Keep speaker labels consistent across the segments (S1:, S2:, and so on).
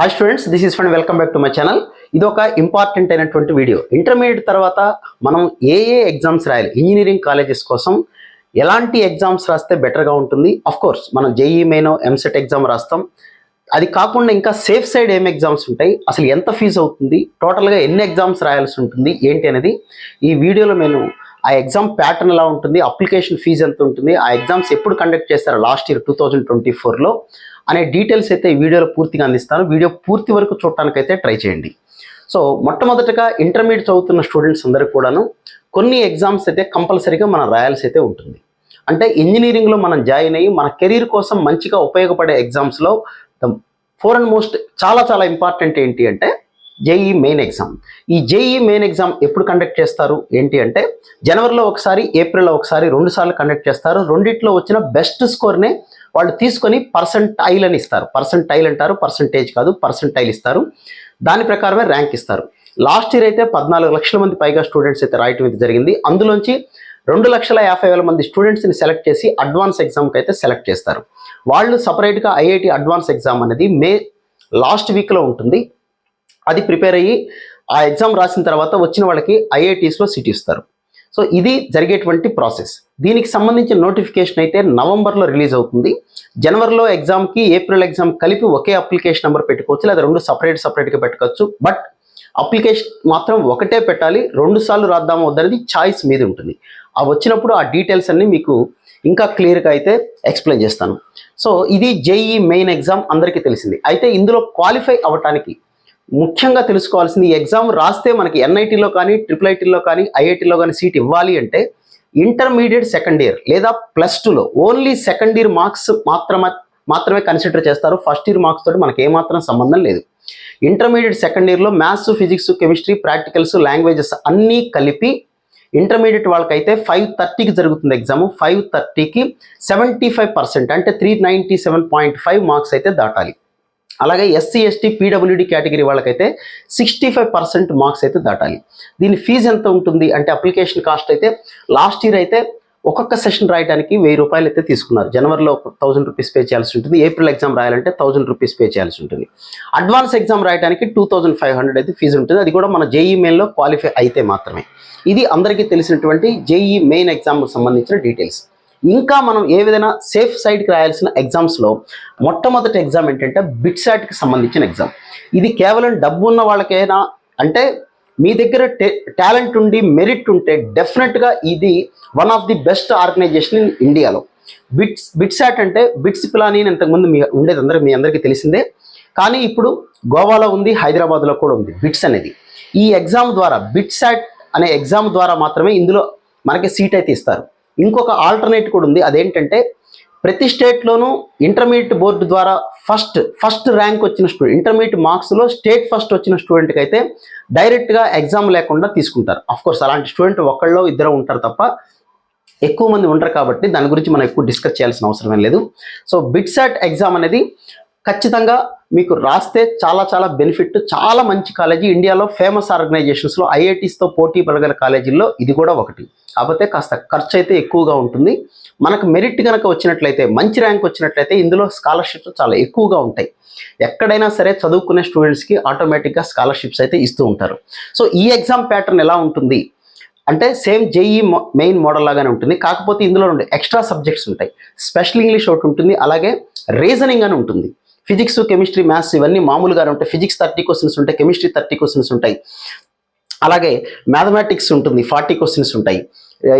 S1: Hi students this is fund welcome back to my channel ఇది ఒక important అయినటువంటి video intermediate తర్వాత మనం ఏ ఏ ఎగ్జామ్స్ రాయాలి ఇంజనీరింగ్ కాలేజెస్ కోసం ఎలాంటి ఎగ్జామ్స్ రాస్తే బెటర్గా ఉంటుంది? అఫ్ కోర్స్ మనం జేఈ మెయిన్ ఎంసెట్ ఎగ్జామ్ రాస్తాం. అది కాకుండా ఇంకా సేఫ్ సైడ్ ఏం ఎగ్జామ్స్ ఉంటాయి? అసలు ఎంత ఫీజు అవుతుంది? టోటల్గా ఎన్ని ఎగ్జామ్స్ రాయాల్సి ఉంటుంది? ఏంటి అనేది ఈ వీడియోలో నేను ఆ ఎగ్జామ్ ప్యాటర్న్ ఎలా ఉంటుంది? అప్లికేషన్ ఫీజు ఎంత ఉంటుంది? ఆ ఎగ్జామ్స్ ఎప్పుడు కండక్ట్ చేస్తారు last year two thousand twenty ఫోర్లో అనే డీటెయిల్స్ అయితే ఈ వీడియోలో పూర్తిగా అందిస్తాను. వీడియో పూర్తి వరకు చూడటానికైతే ట్రై చేయండి. సో మొట్టమొదటగా ఇంటర్మీడియట్ చదువుతున్న స్టూడెంట్స్ అందరికీ కూడాను కొన్ని ఎగ్జామ్స్ అయితే కంపల్సరీగా మనం రాయాల్సి అయితే ఉంటుంది. అంటే ఇంజనీరింగ్లో మనం జాయిన్ అయ్యి మన కెరీర్ కోసం మంచిగా ఉపయోగపడే ఎగ్జామ్స్లో ద ఫోర్ అండ్ మోస్ట్ చాలా చాలా ఇంపార్టెంట్ ఏంటి అంటే జేఈ మెయిన్ ఎగ్జామ్ ఈ జేఈ మెయిన్ ఎగ్జామ్ ఎప్పుడు కండక్ట్ చేస్తారు? ఏంటి అంటే జనవరిలో ఒకసారి ఏప్రిల్లో ఒకసారి రెండు సార్లు కండక్ట్ చేస్తారు. రెండిట్లో వచ్చిన బెస్ట్ స్కోర్నే వాళ్ళు తీసుకొని పర్సంటైల్ అని ఇస్తారు. పర్సంటైల్ అంటారు పర్సంటేజ్ కాదు పర్సంటైల్ ఇస్తారు. దాని ప్రకారమే ర్యాంక్ ఇస్తారు. లాస్ట్ ఇయర్ అయితే పద్నాలుగు లక్షల మంది పైగా స్టూడెంట్స్ అయితే రాయటం అయితే జరిగింది. అందులోంచి రెండు లక్షల యాభై వేల మంది స్టూడెంట్స్ని సెలెక్ట్ చేసి అడ్వాన్స్ ఎగ్జామ్కి అయితే సెలెక్ట్ చేస్తారు. వాళ్ళు సపరేట్గా ఐఐటి అడ్వాన్స్ ఎగ్జామ్ అనేది మే లాస్ట్ వీక్లో ఉంటుంది. అది ప్రిపేర్ అయ్యి ఆ ఎగ్జామ్ రాసిన తర్వాత వచ్చిన వాళ్ళకి ఐఐటీస్లో సీట్ ఇస్తారు. సో ఇది జరిగేటువంటి ప్రాసెస్. దీనికి సంబంధించిన నోటిఫికేషన్ అయితే నవంబర్లో రిలీజ్ అవుతుంది. జనవరిలో ఎగ్జామ్కి ఏప్రిల్ ఎగ్జామ్ కలిపి ఒకే అప్లికేషన్ నెంబర్ పెట్టుకోవచ్చు లేదా రెండు సపరేట్ సపరేట్గా పెట్టుకోవచ్చు. బట్ అప్లికేషన్ మాత్రం ఒకటే పెట్టాలి రెండు సార్లు రాద్దాము వద్దనేది చాయిస్ మీద ఉంటుంది. ఆ వచ్చినప్పుడు ఆ డీటెయిల్స్ అన్ని మీకు ఇంకా క్లియర్గా అయితే ఎక్స్ప్లెయిన్ చేస్తాను. సో ఇది జేఈ మెయిన్ ఎగ్జామ్ అందరికీ తెలిసింది. అయితే ఇందులో క్వాలిఫై అవ్వటానికి ముఖ్యంగా తెలుసుకోవాల్సింది ఈ ఎగ్జామ్ రాస్తే మనకి ఎన్ఐటీలో కానీ ట్రిపుల్ ఐటీలో కానీ ఐఐటీలో కానీ సీట్ ఇవ్వాలి అంటే ఇంటర్మీడియట్ సెకండ్ ఇయర్ లేదా ప్లస్ టూలో ఓన్లీ సెకండ్ ఇయర్ మార్క్స్ మాత్రమే మాత్రమే కన్సిడర్ చేస్తారు. ఫస్ట్ ఇయర్ మార్క్స్ తోటి మనకి ఏమాత్రం సంబంధం లేదు. ఇంటర్మీడియట్ సెకండ్ ఇయర్లో maths physics chemistry practicals languages అన్నీ కలిపి ఇంటర్మీడియట్ వాళ్ళకైతే ఫైవ్ థర్టీకి జరుగుతుంది ఎగ్జామ్ ఫైవ్ థర్టీకి సెవెంటీ ఫైవ్ పర్సెంట్ అంటే three ninety seven point five marks అయితే దాటాలి. అలాగే ఎస్సీ ఎస్టీ పీడబ్ల్యూడి కేటగిరీ వాళ్ళకైతే సిక్స్టీ ఫైవ్ పర్సెంట్ మార్క్స్ అయితే దాటాలి. దీని ఫీజు ఎంత ఉంటుంది అంటే అప్లికేషన్ కాస్ట్ అయితే లాస్ట్ ఇయర్ అయితే ఒక్కొక్క సెషన్ రాయడానికి వెయ్యి రూపాయలు అయితే తీసుకున్నారు. జనవరిలో థౌసండ్ రూపీస్ పే చేయాల్సి ఉంటుంది. ఏప్రిల్ ఎగ్జామ్ రాయాలంటే థౌసండ్ రూపీస్ పే చేయాల్సి ఉంటుంది. అడ్వాన్స్ ఎగ్జామ్ రాయడానికి టూ థౌసండ్ ఫైవ్ హండ్రెడ్ అయితే ఫీజు ఉంటుంది. అది కూడా మన జేఈ మెయిన్లో క్వాలిఫై అయితే మాత్రమే. ఇది అందరికీ తెలిసినటువంటి జేఈ మెయిన్ ఎగ్జామ్కి సంబంధించిన డీటెయిల్స్. ఇంకా మనం ఏ విధంగా సేఫ్ సైడ్కి రాయాల్సిన ఎగ్జామ్స్లో మొట్టమొదటి ఎగ్జామ్ ఏంటంటే బిట్సాట్కి సంబంధించిన ఎగ్జామ్ ఇది కేవలం డబ్బు ఉన్న వాళ్ళకైనా అంటే మీ దగ్గర టాలెంట్ ఉండి మెరిట్ ఉంటే డెఫినెట్గా ఇది one of the best organisation in ఇండియాలో బిట్స్ బిట్సాట్ అంటే బిట్స్ పిలానీ అని ఇంతకుముందు మీ ఉండేది అందరూ మీ అందరికీ తెలిసిందే. కానీ ఇప్పుడు గోవాలో ఉంది హైదరాబాద్లో కూడా ఉంది బిట్స్ అనేది. ఈ ఎగ్జామ్ ద్వారా బిట్సాట్ అనే ఎగ్జామ్ ద్వారా మాత్రమే ఇందులో మనకి సీట్ అయితే ఇస్తారు. ఇంకొక ఆల్టర్నేట్ కూడా ఉంది. అదేంటంటే ప్రతి స్టేట్లోనూ ఇంటర్మీడియట్ బోర్డు ద్వారా ఫస్ట్ ఫస్ట్ ర్యాంక్ వచ్చిన స్టూడెంట్ ఇంటర్మీడియట్ మార్క్స్లో స్టేట్ ఫస్ట్ వచ్చిన స్టూడెంట్కి అయితే డైరెక్ట్గా ఎగ్జామ్ లేకుండా తీసుకుంటారు. అఫ్ కోర్స్ అలాంటి స్టూడెంట్ ఒకళ్ళో ఇద్దరు ఉంటారు తప్ప ఎక్కువ మంది ఉంటారు కాబట్టి దాని గురించి మనం ఎక్కువ డిస్కస్ చేయాల్సిన అవసరం ఏం లేదు. సో బిట్సాట్ ఎగ్జామ్ అనేది ఖచ్చితంగా మీకు రాస్తే చాలా చాలా బెనిఫిట్ చాలా మంచి కాలేజీ ఇండియాలో ఫేమస్ ఆర్గనైజేషన్స్లో ఐఐటీస్తో పోటీ పడగల కాలేజీల్లో ఇది కూడా ఒకటి. కాకపోతే కాస్త ఖర్చు అయితే ఎక్కువగా ఉంటుంది. మనకు మెరిట్ కనుక వచ్చినట్లయితే మంచి ర్యాంక్ వచ్చినట్లయితే ఇందులో స్కాలర్షిప్స్ చాలా ఎక్కువగా ఉంటాయి. ఎక్కడైనా సరే చదువుకునే స్టూడెంట్స్కి ఆటోమేటిక్గా స్కాలర్షిప్స్ అయితే ఇస్తూ ఉంటారు. సో ఈ ఎగ్జామ్ ప్యాటర్న్ ఎలా ఉంటుంది? అంటే సేమ్ జేఈ మెయిన్ మోడల్ లాగానే ఉంటుంది. కాకపోతే ఇందులో రెండు ఎక్స్ట్రా సబ్జెక్ట్స్ ఉంటాయి. స్పెషల్ ఇంగ్లీష్ ఒకటి ఉంటుంది అలాగే రీజనింగ్ అని ఉంటుంది. ఫిజిక్స్ కెమిస్ట్రీ మ్యాథ్స్ ఇవన్నీ మామూలుగానే ఉంటాయి. ఫిజిక్స్ థర్టీ క్వశ్చన్స్ ఉంటాయి కెమిస్ట్రీ థర్టీ క్వశ్చన్స్ ఉంటాయి. అలాగే మ్యాథమెటిక్స్ ఉంటుంది ఫార్టీ క్వశ్చన్స్ ఉంటాయి.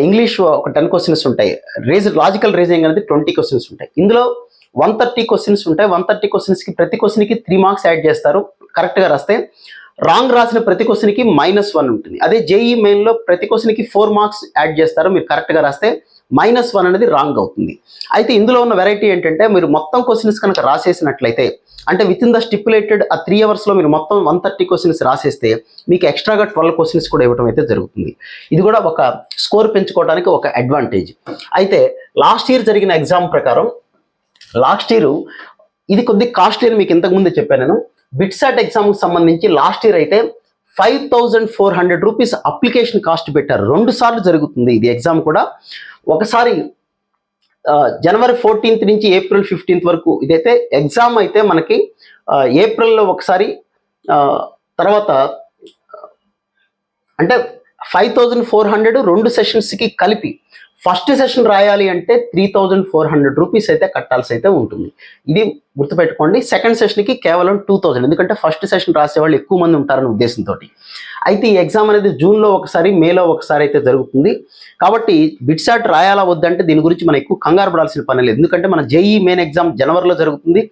S1: ఇంగ్లీష్ ఒక టెన్ క్వశ్చన్స్ ఉంటాయి. రీజ లాజికల్ రీజనింగ్ అనేది ట్వంటీ క్వశ్చన్స్ ఉంటాయి. ఇందులో వన్ థర్టీ క్వశ్చన్స్ ఉంటాయి. వన్ థర్టీ క్వశ్చన్స్కి ప్రతి క్వశ్చన్కి త్రీ మార్క్స్ యాడ్ చేస్తారు. కరెక్ట్గా రాస్తే రాంగ్ రాసిన ప్రతి క్వశ్చన్కి మైనస్ వన్ ఉంటుంది. అదే జేఈ మెయిన్లో ప్రతి క్వశ్చన్కి ఫోర్ మార్క్స్ యాడ్ చేస్తారు. మీరు కరెక్ట్గా రాస్తే మైనస్ వన్ అనేది రాంగ్ అవుతుంది. అయితే ఇందులో ఉన్న వెరైటీ ఏంటంటే మీరు మొత్తం క్వశ్చన్స్ కనుక రాసేసినట్లయితే అంటే విత్ ఇన్ ద స్టిపులేటెడ్ ఆ త్రీ అవర్స్లో మీరు మొత్తం వన్ థర్టీ క్వశ్చన్స్ రాసేస్తే మీకు ఎక్స్ట్రాగా ట్వెల్వ్ క్వశ్చన్స్ కూడా ఇవ్వడం అయితే జరుగుతుంది. ఇది కూడా ఒక స్కోర్ పెంచుకోవడానికి ఒక అడ్వాంటేజ్ అయితే లాస్ట్ ఇయర్ జరిగిన ఎగ్జామ్ ప్రకారం లాస్ట్ ఇయర్ ఇది కొద్ది కాస్ట్లీ అని మీకు ఇంతకుముందే చెప్పాను నేను. బిట్సాట్ ఎగ్జామ్కి సంబంధించి లాస్ట్ ఇయర్ అయితే five thousand four hundred rupees application cost పెట్టారు. రెండు సార్లు జరుగుతుంది ఇది ఎగ్జామ్ కూడా. ఒకసారి జనవరి ఫోర్టీన్త్ నుంచి ఏప్రిల్ ఫిఫ్టీన్త్ వరకు ఇదైతే ఎగ్జామ్ అయితే మనకి ఏప్రిల్లో ఒకసారి తర్వాత అంటే ఫైవ్ థౌజండ్ ఫోర్ హండ్రెడ్ రెండు సెషన్స్కి కలిపి ఫస్ట్ సెషన్ రాయాలి అంటే three thousand four hundred rupees అయితే కట్టాల్సి అయితే ఉంటుంది. ఇది గుర్తుపెట్టుకోండి సెకండ్ సెషన్కి కేవలం టూ థౌజండ్. ఎందుకంటే ఫస్ట్ సెషన్ రాసేవాళ్ళు ఎక్కువ మంది ఉంటారనే ఉద్దేశంతో అయితే ఈ ఎగ్జామ్ అనేది జూన్లో ఒకసారి మేలో ఒకసారి అయితే జరుగుతుంది. కాబట్టి బిట్సాట్ రాయాలా వద్దంటే దీని గురించి మనం ఎక్కువ కంగారు పడాల్సిన పని లేదు. ఎందుకంటే మన జేఈ మెయిన్ ఎగ్జామ్ జనవరిలో జరుగుతుంది.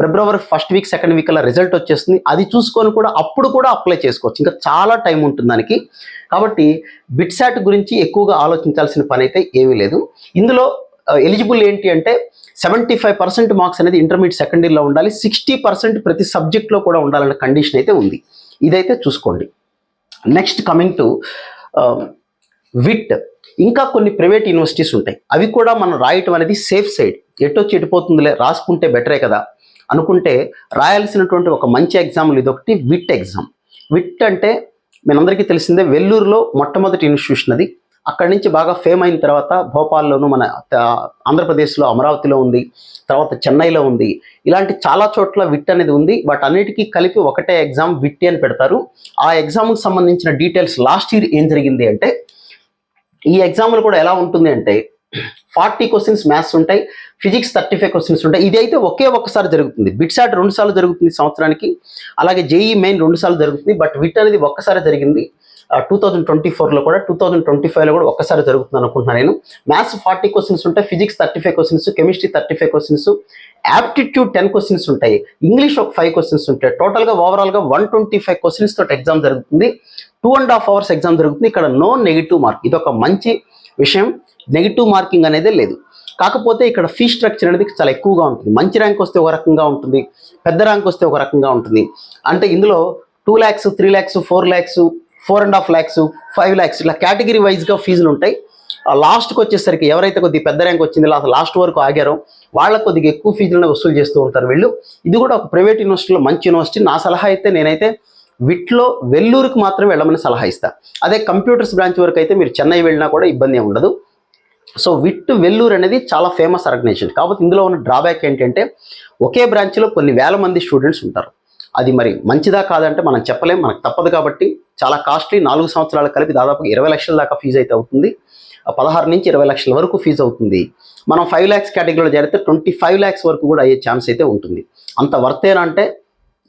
S1: ఫిబ్రవరి ఫస్ట్ వీక్ సెకండ్ వీక్ అలా రిజల్ట్ వచ్చేస్తుంది. అది చూసుకొని కూడా అప్పుడు కూడా అప్లై చేసుకోవచ్చు. ఇంకా చాలా టైం ఉంటుంది దానికి. కాబట్టి బిట్సాట్ గురించి ఎక్కువగా ఆలోచించాల్సిన పని అయితే ఏమీ లేదు. ఇందులో ఎలిజిబుల్ ఏంటి అంటే సెవెంటీ ఫైవ్ పర్సెంట్ మార్క్స్ అనేది ఇంటర్మీడియట్ సెకండ్ ఇయర్లో ఉండాలి. సిక్స్టీ పర్సెంట్ ప్రతి సబ్జెక్ట్లో కూడా ఉండాలన్న కండిషన్ అయితే ఉంది. ఇదైతే చూసుకోండి. నెక్స్ట్ కమింగ్ టు విట్ ఇంకా కొన్ని ప్రైవేట్ యూనివర్సిటీస్ ఉంటాయి. అవి కూడా మనం రాయటం అనేది సేఫ్ సైడ్ ఎటో చెడిపోతుందిలే రాసుకుంటే బెటరే కదా. అనుకుంటే రాయాల్సినటువంటి ఒక మంచి ఎగ్జామ్లు ఇదొకటి విట్ ఎగ్జామ్. విట్ అంటే మనందరికీ తెలిసిందే వెల్లూరులో మొట్టమొదటి ఇన్స్టిట్యూషన్ అది. అక్కడి నుంచి బాగా ఫేమ్ అయిన తర్వాత భోపాల్లోను మన ఆంధ్రప్రదేశ్లో అమరావతిలో ఉంది తర్వాత చెన్నైలో ఉంది. ఇలాంటి చాలా చోట్ల విట్ అనేది ఉంది. వాటన్నిటికీ కలిపి ఒకటే ఎగ్జామ్ విట్టి అని పెడతారు. ఆ ఎగ్జామ్కి సంబంధించిన డీటెయిల్స్ లాస్ట్ ఇయర్ ఏం జరిగింది అంటే ఈ ఎగ్జామ్లు కూడా ఎలా ఉంటుంది అంటే ఫార్టీ క్వశ్చన్స్ మ్యాథ్స్ ఉంటాయి ఫిజిక్స్ థర్టీ ఫైవ్ క్వశ్చన్స్ ఉంటాయి. ఇది అయితే ఒకే ఒక్కసారి జరుగుతుంది. బిట్సాట్ రెండు సార్లు జరుగుతుంది సంవత్సరానికి అలాగే జేఈ మెయిన్ రెండు సార్లు జరుగుతుంది బట్ విట్ అనేది ఒక్కసారి జరిగింది. టూ థౌజండ్ ట్వంటీ ఫోర్లో కూడా టూ థౌజండ్ ట్వంటీ ఫైవ్లో కూడా ఒక్కసారి జరుగుతుంది అనుకుంటున్నాను నేను. మ్యాథ్స్ ఫార్టీ క్వశ్చన్స్ ఉంటాయి physics thirty five questions chemistry thirty five questions aptitude ten questions ఉంటాయి. ఇంగ్లీష్ ఒక ఫైవ్ క్వశ్చన్స్ ఉంటాయి. టోటల్గా ఓవరాల్గా వన్ ట్వంటీ ఫైవ్ క్వశ్చన్స్ తోటి ఎగ్జామ్ జరుగుతుంది. Two and half hours exam జరుగుతుంది. ఇక్కడ నో నెగిటివ్ మార్క్. ఇది ఒక మంచి విషయం. నెగిటివ్ మార్కింగ్ అనేది లేదు. కాకపోతే ఇక్కడ ఫీ స్ట్రక్చర్ అనేది చాలా ఎక్కువగా ఉంటుంది. మంచి ర్యాంక్ వస్తే ఒక రకంగా ఉంటుంది. పెద్ద ర్యాంక్ వస్తే ఒక రకంగా ఉంటుంది. అంటే ఇందులో two lakhs three lakhs four lakhs four and half lakhs five lakhs ఇలా కేటగిరీ వైజ్గా ఫీజులు ఉంటాయి. లాస్ట్కి వచ్చేసరికి ఎవరైతే కొద్దిగా పెద్ద ర్యాంక్ వచ్చిందో లాస్ట్ లాస్ట్ వరకు ఆగారో వాళ్ళకి కొద్దిగా ఎక్కువ ఫీజులను వసూలు చేస్తూ ఉంటారు వీళ్ళు. ఇది కూడా ఒక ప్రైవేట్ యూనివర్సిటీలో మంచి యూనివర్సిటీ నా సలహా అయితే నేనైతే విట్లో వెల్లూరుకి మాత్రమే వెళ్ళమని సలహా ఇస్తా. అదే కంప్యూటర్స్ బ్రాంచ్ వరకు అయితే మీరు చెన్నై వెళ్ళినా కూడా ఇబ్బంది ఉండదు. సో విట్టు వెల్లూరు అనేది చాలా ఫేమస్ ఆర్గనైజేషన్ కాబట్టి ఇందులో ఉన్న డ్రాబ్యాక్ ఏంటంటే ఒకే బ్రాంచ్లో కొన్ని వేల మంది స్టూడెంట్స్ ఉంటారు. అది మరి మంచిదా కాదంటే మనం చెప్పలేం మనకు తప్పదు కాబట్టి చాలా కాస్ట్లీ నాలుగు సంవత్సరాలు కలిపి దాదాపు ఇరవై లక్షల దాకా ఫీజు అయితే అవుతుంది. ఆ పదహారు నుంచి ఇరవై లక్షల వరకు ఫీజు అవుతుంది. మనం ఫైవ్ ల్యాక్స్ కేటగిరీలో చేరితే ట్వంటీ ఫైవ్ ల్యాక్స్ వరకు కూడా అయ్యే ఛాన్స్ అయితే ఉంటుంది. అంత వర్తేనా అంటే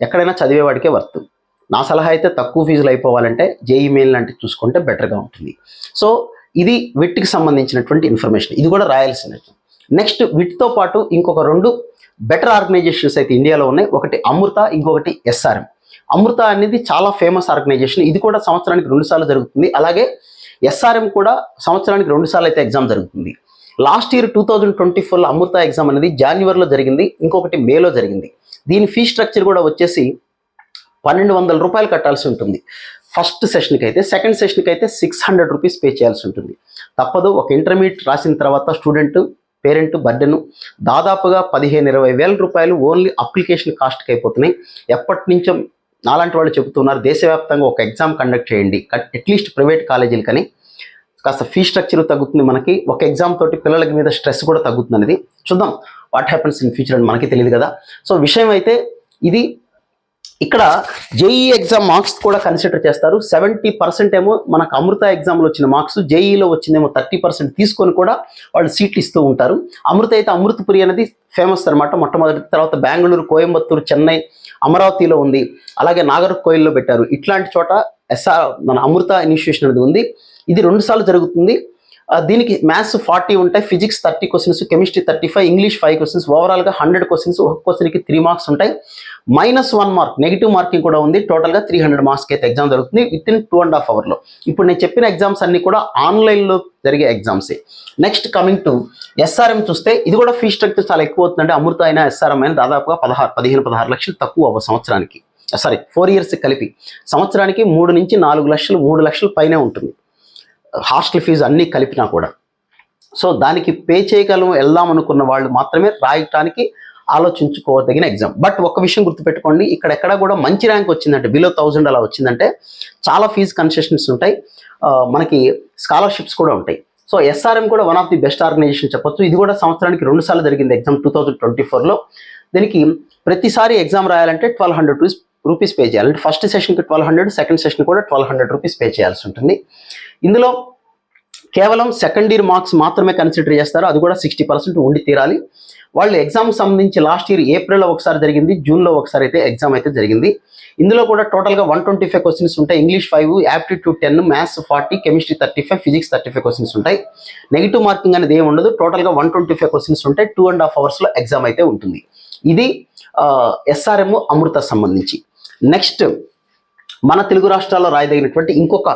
S1: ఎక్కడైనా చదివేవాడికే వర్త్ నా సలహా అయితే తక్కువ ఫీజులు అయిపోవాలంటే జేఈ మెయిల్ లాంటివి చూసుకుంటే బెటర్గా ఉంటుంది. సో ఇది విట్కి సంబంధించినటువంటి ఇన్ఫర్మేషన్ ఇది కూడా రాయాల్సినట్టు నెక్స్ట్ విట్తో పాటు ఇంకొక రెండు బెటర్ ఆర్గనైజేషన్స్ అయితే ఇండియాలో ఉన్నాయి. ఒకటి అమృత ఇంకొకటి ఎస్ఆర్ఎం అమృత అనేది చాలా ఫేమస్ ఆర్గనైజేషన్ ఇది కూడా సంవత్సరానికి రెండుసార్లు జరుగుతుంది. అలాగే ఎస్ఆర్ఎం కూడా సంవత్సరానికి రెండు సార్లు అయితే ఎగ్జామ్ జరుగుతుంది. Last year two thousand twenty ఫోర్లో అమృత ఎగ్జామ్ అనేది జనవరిలో జరిగింది. ఇంకొకటి మేలో జరిగింది. దీని ఫీ స్ట్రక్చర్ కూడా వచ్చేసి పన్నెండు వందల రూపాయలు కట్టాల్సి ఉంటుంది. ఫస్ట్ సెషన్కి అయితే సెకండ్ సెషన్కి అయితే సిక్స్ హండ్రెడ్ రూపీస్ పే చేయాల్సి ఉంటుంది. తప్పదు ఒక ఇంటర్మీడియట్ రాసిన తర్వాత స్టూడెంట్ పేరెంట్ బర్డెను దాదాపుగా పదిహేను ఇరవై వేల రూపాయలు ఓన్లీ అప్లికేషన్ కాస్ట్కి అయిపోతున్నాయి. ఎప్పటి నుంచో నాలాంటి వాళ్ళు చెబుతున్నారు దేశవ్యాప్తంగా ఒక ఎగ్జామ్ కండక్ట్ చేయండి. అట్లీస్ట్ ప్రైవేట్ కాలేజీలు కానీ కాస్త ఫీ స్ట్రక్చర్ తగ్గుతుంది మనకి ఒక ఎగ్జామ్ తోటి పిల్లలకి మీద స్ట్రెస్ కూడా తగ్గుతుంది అనేది చూద్దాం వాట్ హ్యాపన్స్ ఇన్ ఫ్యూచర్ అని మనకి తెలియదు కదా. సో విషయం అయితే ఇది ఇక్కడ జేఈ ఎగ్జామ్ మార్క్స్ కూడా కన్సిడర్ చేస్తారు. సెవెంటీ పర్సెంట్ ఏమో మనకు అమృత ఎగ్జామ్లో వచ్చిన మార్క్స్ జేఈలో వచ్చిందేమో థర్టీ పర్సెంట్ తీసుకొని కూడా వాళ్ళు సీట్లు ఇస్తూ ఉంటారు. అమృత అయితే అమృతపురి అనేది ఫేమస్ అనమాట మొట్టమొదటి తర్వాత బెంగళూరు కోయంబత్తూరు చెన్నై అమరావతిలో ఉంది. అలాగే నాగర్ కోయిల్లో పెట్టారు. ఇట్లాంటి చోట ఎస్ఆర్ మన అమృత ఇన్స్టిట్యూషన్ అనేది ఉంది. ఇది రెండు సార్లు జరుగుతుంది. దీనికి మ్యాథ్స్ ఫార్టీ ఉంటాయి physics thirty questions chemistry thirty five English five questions ఓవరాల్గా హండ్రెడ్ క్వశ్చన్స్ ఒక క్వశ్చన్కి త్రీ మార్క్స్ ఉంటాయి. Minus one mark negative marking కూడా ఉంది టోటల్గా త్రీ హండ్రెడ్ మార్క్స్కి అయితే ఎగ్జామ్ జరుగుతుంది with in two and half అవర్లో ఇప్పుడు నేను చెప్పిన ఎగ్జామ్స్ అన్నీ కూడా ఆన్లైన్లో జరిగే ఎగ్జామ్సే నెక్స్ట్ కమింగ్ టు ఎస్ఆర్ఎం చూస్తే ఇది కూడా ఫీ స్ట్రక్చర్ చాలా ఎక్కువ అవుతుందంటే అమృత అయినా ఎస్ఆర్ఎం అయినా దాదాపుగా పదహారు పదిహేను పదహారు లక్షలు తక్కువ అవ్వ సంవత్సరానికి. సారీ ఫోర్ ఇయర్స్ కలిపి. సంవత్సరానికి మూడు నుంచి నాలుగు లక్షలు మూడు లక్షలు పైనే ఉంటుంది. హాస్టల్ ఫీజు అన్నీ కలిపినా కూడా. సో దానికి పే చేయగలం వెళ్దాం అనుకున్న వాళ్ళు మాత్రమే రాయటానికి ఆలోచించుకోదగిన ఎగ్జామ్. బట్ ఒక విషయం గుర్తుపెట్టుకోండి ఇక్కడ ఎక్కడ కూడా మంచి ర్యాంక్ వచ్చిందంటే బిలో థౌజండ్ అలా వచ్చిందంటే చాలా ఫీజు కన్సెషన్స్ ఉంటాయి. మనకి స్కాలర్షిప్స్ కూడా ఉంటాయి. సో ఎస్ఆర్ఎం కూడా one of the best organization చెప్పొచ్చు. ఇది కూడా సంవత్సరానికి రెండు సార్లు జరిగింది ఎగ్జామ్ టూ థౌజండ్ ట్వంటీ ఫోర్లో దీనికి ప్రతిసారి ఎగ్జామ్ రాయాలంటే twelve hundred rupees rupees pay చేయాలి. అంటే ఫస్ట్ సెషన్కి ట్వెల్వ్ హండ్రెడ్ సెకండ్ సెషన్ కూడా ట్వెల్వ్ హండ్రెడ్ రూపీస్ పే చేయాల్సి ఉంటుంది. ఇందులో కేవలం సెకండ్ ఇయర్ మార్క్స్ మాత్రమే కన్సిడర్ చేస్తారు. అది కూడా సిక్స్టీ పర్సెంట్ ఉండి తీరాలి. వాళ్ళు ఎగ్జామ్ సంబంధించి లాస్ట్ ఇయర్ ఏప్రిల్లో ఒకసారి జరిగింది జూన్లో ఒకసారి అయితే ఎగ్జామ్ అయితే జరిగింది. ఇందులో కూడా టోటల్గా వన్ ట్వంటీ ఫైవ్ క్వశ్చన్స్ ఉంటాయి. English five aptitude ten maths forty chemistry thirty five physics thirty five questions ఉంటాయి. నెగిటివ్ మార్కింగ్ అనేది ఏమి ఉండదు. టోటల్గా వన్ ట్వంటీ ఫైవ్ క్వశ్చన్స్ ఉంటాయి. టూ అండ్ హాఫ్ అవర్స్లో ఎగ్జామ్ అయితే ఉంటుంది. ఇది ఎస్ఆర్ఎం అమృత సంబంధించి. నెక్స్ట్ మన తెలుగు రాష్ట్రాల్లో రాయదగినటువంటి ఇంకొక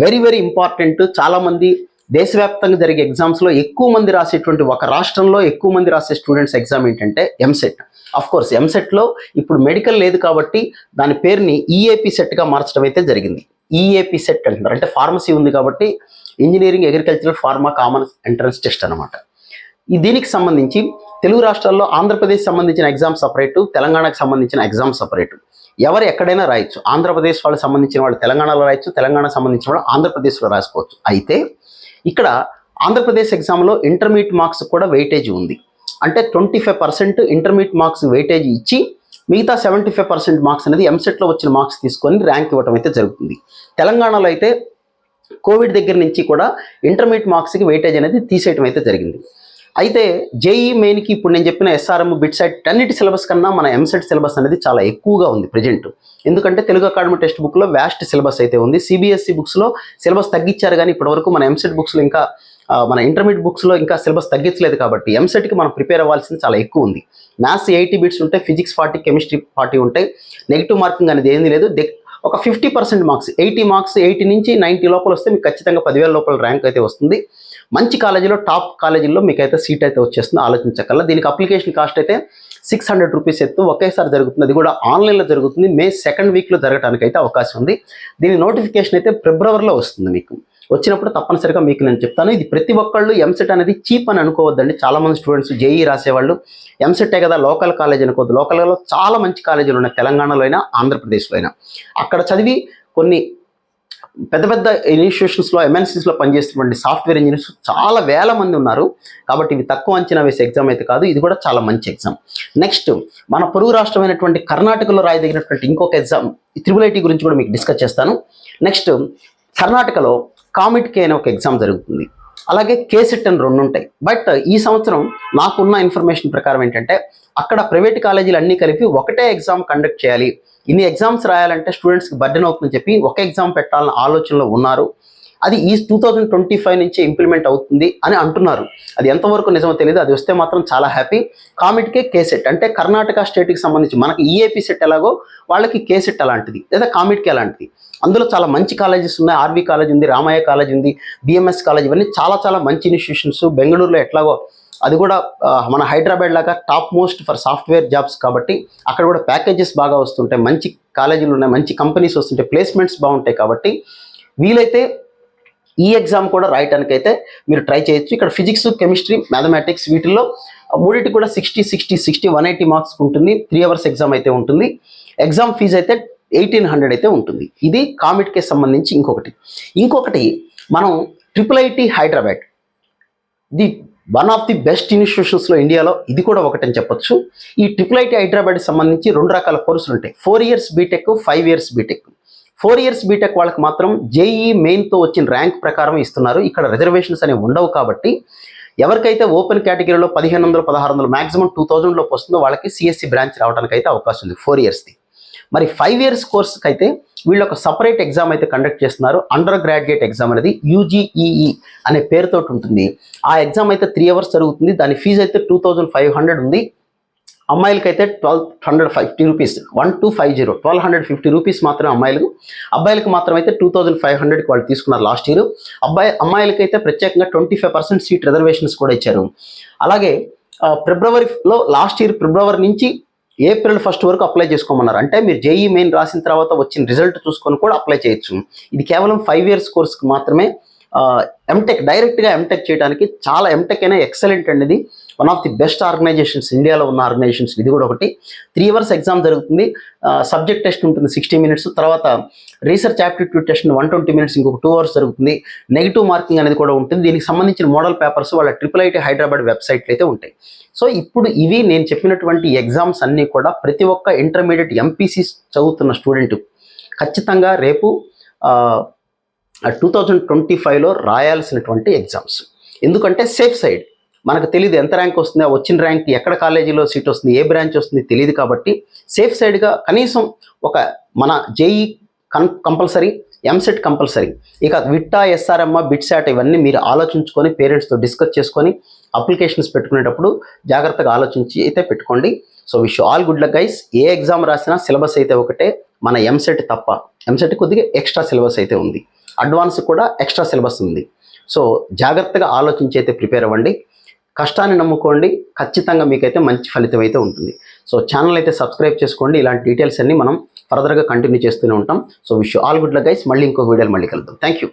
S1: వెరీ వెరీ ఇంపార్టెంట్ చాలామంది దేశవ్యాప్తంగా జరిగే ఎగ్జామ్స్లో ఎక్కువ మంది రాసేటువంటి ఒక రాష్ట్రంలో ఎక్కువ మంది రాసే స్టూడెంట్స్ ఎగ్జామ్ ఏంటంటే ఎంసెట్ అఫ్ కోర్స్ ఎంసెట్లో ఇప్పుడు మెడికల్ లేదు కాబట్టి దాని పేరుని ఈఏపీ సెట్గా మార్చడం అయితే జరిగింది. ఈఏపీ సెట్ అంటున్నారు. అంటే ఫార్మసీ ఉంది కాబట్టి engineering agricultural pharma common entrance test అనమాట ఈ దీనికి సంబంధించి తెలుగు రాష్ట్రాల్లో ఆంధ్రప్రదేశ్ సంబంధించిన ఎగ్జామ్ సపరేటు తెలంగాణకు సంబంధించిన ఎగ్జామ్ సపరేటు ఎవరు ఎక్కడైనా రాయొచ్చు. ఆంధ్రప్రదేశ్ వాళ్ళకి సంబంధించిన వాళ్ళు తెలంగాణలో రాయొచ్చు తెలంగాణకు సంబంధించిన వాళ్ళు ఆంధ్రప్రదేశ్లో రాసుకోవచ్చు అయితే ఇక్కడ ఆంధ్రప్రదేశ్ ఎగ్జామ్లో ఇంటర్మీడియట్ మార్క్స్ కూడా వెయిటేజ్ ఉంది. అంటే twenty five percent intermediate marks weightage ఇచ్చి మిగతా సెవెంటీ ఫైవ్ పర్సెంట్ మార్క్స్ అనేది ఎంసెట్లో వచ్చిన మార్క్స్ తీసుకొని ర్యాంక్ ఇవ్వడం అయితే జరుగుతుంది. తెలంగాణలో అయితే కోవిడ్ దగ్గర నుంచి కూడా ఇంటర్మీడియట్ మార్క్స్కి వెయిటేజ్ అనేది తీసేయడం అయితే జరిగింది. అయితే జేఈ మెయిన్కి ఇప్పుడు నేను చెప్పిన ఎస్ఆర్ఎం బిట్ సెట్ అన్నిటి సిలబస్ కన్నా మన ఎంసెట్ సిలబస్ అనేది చాలా ఎక్కువగా ఉంది ప్రజెంట్. ఎందుకంటే తెలుగు అకాడమీ టెక్స్ట్ బుక్లో వ్యాస్ట్ సిలబస్ అయితే ఉంది. సిబిఎస్ఈ బుక్స్లో సిలబస్ తగ్గించారు కానీ ఇప్పటివరకు మన ఎంసెట్ బుక్స్లో ఇంకా మన ఇంటర్మీడియట్ బుక్స్లో ఇంకా సిలబస్ తగ్గించలేదు కాబట్టి ఎంసెట్కి మనం ప్రిపేర్ అవ్వాల్సింది చాలా ఎక్కువ ఉంది. మ్యాథ్స్ ఎయిటీ బిట్స్ ఉంటాయి ఫిజిక్స్ ఫార్టీ కెమిస్ట్రీ ఫార్టీ ఉంటాయి. నెగిటివ్ మార్కింగ్ అనేది ఏంది లేదు. దె- ఒక fifty percent marks eighty marks eighty నుంచి నైంటీ లోపల వస్తే మీకు ఖచ్చితంగా పదివేల లోపల ర్యాంక్ అయితే వస్తుంది. మంచి కాలేజీలో టాప్ కాలేజీల్లో మీకు అయితే సీట్ అయితే వచ్చేస్తుంది ఆలోచించగల దీనికి అప్లికేషన్ కాస్ట్ అయితే సిక్స్ హండ్రెడ్ రూపీస్ ఎత్తు ఒకేసారి జరుగుతుంది. అది కూడా ఆన్లైన్లో జరుగుతుంది. మే సెకండ్ వీక్లో జరగడానికి అయితే అవకాశం ఉంది. దీని నోటిఫికేషన్ అయితే ఫిబ్రవరిలో వస్తుంది మీకు. వచ్చినప్పుడు తప్పనిసరిగా మీకు నేను చెప్తాను. ఇది ప్రతి ఒక్కళ్ళు ఎంసెట్ అనేది చీప్ అని అనుకోవద్దండి. చాలామంది స్టూడెంట్స్ జేఈ రాసేవాళ్ళు. ఎంసెట్టే కదా లోకల్ కాలేజ్ అనుకోవద్దు. లోకల్లో చాలా మంచి కాలేజీలు ఉన్నాయి. తెలంగాణలో అయినా ఆంధ్రప్రదేశ్లో అయినా. అక్కడ చదివి కొన్ని పెద్ద పెద్ద ఇన్స్టిట్యూషన్స్లో ఎంఎన్సీస్లో పనిచేస్తున్నటువంటి సాఫ్ట్వేర్ ఇంజనీర్స్ చాలా వేల మంది ఉన్నారు. కాబట్టి ఇవి తక్కువ అంచనా వేసే ఎగ్జామ్ అయితే కాదు ఇది కూడా చాలా మంచి ఎగ్జామ్ నెక్స్ట్ మన పొరుగు రాష్ట్రమైనటువంటి కర్ణాటకలో రాయదగినటువంటి ఇంకొక ఎగ్జామ్ త్రిబుల్ ఐటీ గురించి కూడా మీకు డిస్కస్ చేస్తాను. నెక్స్ట్ కర్ణాటకలో కామిట్కే అనే ఒక ఎగ్జామ్ జరుగుతుంది. అలాగే కేసెట్ అని రెండు ఉంటాయి. బట్ ఈ సంవత్సరం నాకున్న ఇన్ఫర్మేషన్ ప్రకారం ఏంటంటే అక్కడ ప్రైవేట్ కాలేజీలు అన్నీ కలిపి ఒకటే ఎగ్జామ్ కండక్ట్ చేయాలి. ఇన్ని ఎగ్జామ్స్ రాయాలంటే స్టూడెంట్స్కి బర్డెన్ అవుతుందని చెప్పి ఒక ఎగ్జామ్ పెట్టాలన్న ఆలోచనలో ఉన్నారు. అది ఈ టూ థౌజండ్ ట్వంటీ ఫైవ్ నుంచి ఇంప్లిమెంట్ అవుతుంది అని అంటున్నారు. అది ఎంతవరకు నిజమో తెలియదు అది వస్తే మాత్రం చాలా హ్యాపీ కామిట్కే కేసెట్ అంటే కర్ణాటక స్టేట్కి సంబంధించి మనకి ఈఏపీ సెట్ ఎలాగో వాళ్ళకి కేసెట్ అలాంటిది లేదా కామిట్కి అలాంటిది. అందులో చాలా మంచి కాలేజెస్ ఉన్నాయి ఆర్వీ కాలేజ్ ఉంది రామయ్య కాలేజ్ ఉంది బిఎంఎస్ కాలేజ్ ఇవన్నీ చాలా చాలా మంచి ఇన్స్టిట్యూషన్స్ బెంగళూరులో ఎట్లాగో అది కూడా మన హైదరాబాద్ లాగా top most for software jobs కాబట్టి అక్కడ కూడా ప్యాకేజెస్ బాగా వస్తుంటాయి మంచి కాలేజీలు ఉన్నాయి మంచి కంపెనీస్ వస్తుంటాయి ప్లేస్మెంట్స్ బాగుంటాయి కాబట్టి వీలైతే ఈ ఎగ్జామ్ కూడా రాయటానికి అయితే మీరు ట్రై చేయొచ్చు. ఇక్కడ ఫిజిక్స్ కెమిస్ట్రీ మ్యాథమెటిక్స్ వీటిల్లో మూడింటి కూడా sixty sixty sixty one eighty marks ఉంటుంది. త్రీ అవర్స్ ఎగ్జామ్ అయితే ఉంటుంది. ఎగ్జామ్ ఫీజు అయితే ఎయిటీన్ హండ్రెడ్ అయితే ఉంటుంది. ఇది కామిట్కి సంబంధించి ఇంకొకటి. ఇంకొకటి మనం triple IT Hyderabad. The one of the best ఇన్స్టిట్యూషన్స్లో ఇండియాలో ఇది కూడా ఒకటని చెప్పొచ్చు. ఈ ట్రిపుల్ ఐటీ హైదరాబాద్కి సంబంధించి రెండు రకాల కోర్సులు ఉంటాయి. Four years BTech five years BTech four years BTech వాళ్ళకి మాత్రం జేఈ మెయిన్తో వచ్చిన ర్యాంక్ ప్రకారం ఇస్తున్నారు. ఇక్కడ రిజర్వేషన్స్ అనేవి ఉండవు కాబట్టి ఎవరికైతే ఓపెన్ కేటగిరీలో పదిహేను వందలు పదహారు వందలు మ్యాక్సిమం టూ థౌజండ్లోకి వస్తుందో వాళ్ళకి సిఎస్సి బ్రాంచ్ రావడానికి అయితే అవకాశం ఉంది ఫోర్ ఇయర్స్ది మరి ఫైవ్ ఇయర్స్ కోర్స్కి అయితే వీళ్ళు ఒక సపరేట్ ఎగ్జామ్ అయితే కండక్ట్ చేస్తున్నారు. అండర్ గ్రాడ్యుయేట్ ఎగ్జామ్ అనేది యూజీఈఈ అనే పేరుతో ఉంటుంది. ఆ ఎగ్జామ్ అయితే త్రీ అవర్స్ జరుగుతుంది. దాని ఫీజు అయితే టూ థౌజండ్ ఫైవ్ హండ్రెడ్ ఉంది. అమ్మాయిలకైతే twelve hundred fifty rupees. One two five zero. Twelve hundred fifty rupees మాత్రమే అమ్మాయిలకు. అబ్బాయిలకు మాత్రం అయితే టూ థౌజండ్ ఫైవ్ హండ్రెడ్కి వాళ్ళు తీసుకున్నారు లాస్ట్ ఇయర్. అబ్బాయి అమ్మాయిలకైతే ప్రత్యేకంగా twenty five percent seat reservations కూడా ఇచ్చారు. అలాగే ఫిబ్రవరిలో లాస్ట్ ఇయర్ ఫిబ్రవరి నుంచి ఏప్రిల్ ఫస్ట్ వరకు అప్లై చేసుకోమన్నారు. అంటే మీరు జేఈ మెయిన్ రాసిన తర్వాత వచ్చిన రిజల్ట్ చూసుకొని కూడా అప్లై చేయొచ్చు. ఇది కేవలం ఫైవ్ ఇయర్స్ కోర్స్కి మాత్రమే ఎంటెక్ డైరెక్ట్గా ఎంటెక్ చేయడానికి చాలా ఎంటెక్ అయినా ఎక్సలెంట్ అండి one of the best organisations ఇండియాలో ఉన్న ఆర్గనైజేషన్స్ ఇది కూడా ఒకటి. త్రీ అవర్స్ ఎగ్జామ్ జరుగుతుంది. సబ్జెక్ట్ టెస్ట్ ఉంటుంది సిక్స్టీ మినిట్స్ తర్వాత research aptitude test one twenty minutes ఇంకొక టూ అవర్స్ జరుగుతుంది. నెగిటివ్ మార్కింగ్ అనేది కూడా ఉంటుంది. దీనికి సంబంధించిన మోడల్ పేపర్స్ వాళ్ళ ట్రిపుల్ ఐటీ హైదరాబాద్ వెబ్సైట్లు అయితే ఉంటాయి. సో ఇప్పుడు ఇవి నేను చెప్పినటువంటి ఎగ్జామ్స్ అన్నీ కూడా ప్రతి ఒక్క ఇంటర్మీడియట్ ఎంపీసీ చదువుతున్న స్టూడెంట్ ఖచ్చితంగా రేపు టూ థౌజండ్ ట్వంటీ ఫైవ్లో రాయాల్సినటువంటి ఎగ్జామ్స్ ఎందుకంటే సేఫ్ సైడ్ మనకు తెలియదు ఎంత ర్యాంక్ వస్తుంది ఆ వచ్చిన ర్యాంక్ ఎక్కడ కాలేజీలో సీట్ వస్తుంది ఏ బ్రాంచ్ వస్తుంది తెలియదు కాబట్టి సేఫ్ సైడ్గా కనీసం ఒక మన జేఈ కం కంపల్సరీ ఎంసెట్ కంపల్సరీ ఇక విట్టా ఎస్ఆర్ఎమ్మ బిట్సాట్ ఇవన్నీ మీరు ఆలోచించుకొని పేరెంట్స్తో డిస్కస్ చేసుకొని అప్లికేషన్స్ పెట్టుకునేటప్పుడు జాగ్రత్తగా ఆలోచించి అయితే పెట్టుకోండి. So wish all good luck guys ఏ ఎగ్జామ్ రాసినా సిలబస్ అయితే ఒకటే మన ఎంసెట్ తప్ప. ఎంసెట్ కొద్దిగా ఎక్స్ట్రా సిలబస్ అయితే ఉంది. అడ్వాన్స్ కూడా ఎక్స్ట్రా సిలబస్ ఉంది. సో జాగ్రత్తగా ఆలోచించి అయితే ప్రిపేర్ అవ్వండి. కష్టాన్ని నమ్ముకోండి ఖచ్చితంగా మీకైతే మంచి ఫలితం అయితే ఉంటుంది. సో ఛానల్ అయితే సబ్స్క్రైబ్ చేసుకోండి. ఇలాంటి డీటెయిల్స్ అన్ని మనం ఫర్దర్గా కంటిన్యూ చేస్తూనే ఉంటాం. So wish all good luck guys మళ్ళీ ఇంకో వీడియోలు మళ్ళీ కలుద్దాం. Thank you